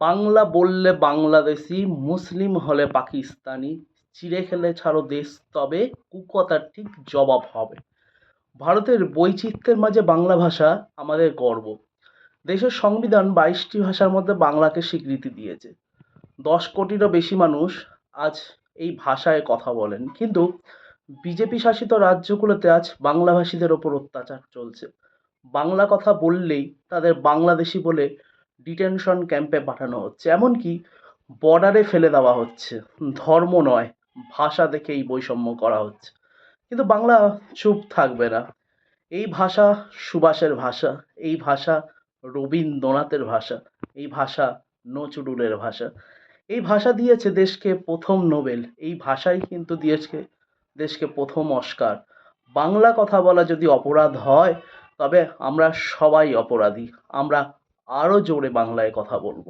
বাংলা বললে বাংলাদেশি, মুসলিম হলে পাকিস্তানি, চিড়ে খেলে ছাড়ো দেশ, তবে কুকথার ঠিক জবাব হবে। ভারতের বৈচিত্র্যের মাঝে বাংলা ভাষা আমাদের গর্ব। দেশের সংবিধান বাইশটি ভাষার মধ্যে বাংলাকে স্বীকৃতি দিয়েছে। দশ কোটিরও বেশি মানুষ আজ এই ভাষায় কথা বলেন। কিন্তু বিজেপি শাসিত রাজ্যগুলোতে আজ বাংলাভাষীদের ওপর অত্যাচার চলছে। বাংলা কথা বললেই তাদের বাংলাদেশি বলে ডিটেনশন ক্যাম্পে পাঠানো হচ্ছে। এমনকি বর্ডারে ফেলে দেওয়া হচ্ছে। ধর্ম নয়, ভাষা দেখেই বৈষম্য করা হচ্ছে। কিন্তু বাংলা চুপ থাকবে না। এই ভাষা সুভাষের ভাষা, এই ভাষা রবীন্দ্রনাথের ভাষা, এই ভাষা নজরুলের ভাষা। এই ভাষা দিয়েছে দেশকে প্রথম নোবেল। এই ভাষাই কিন্তু দিয়েছে দেশকে প্রথম অস্কার। বাংলা কথা বলা যদি অপরাধ হয়, তবে আমরা সবাই অপরাধী। আমরা আরও জোরে বাংলায় কথা বলব।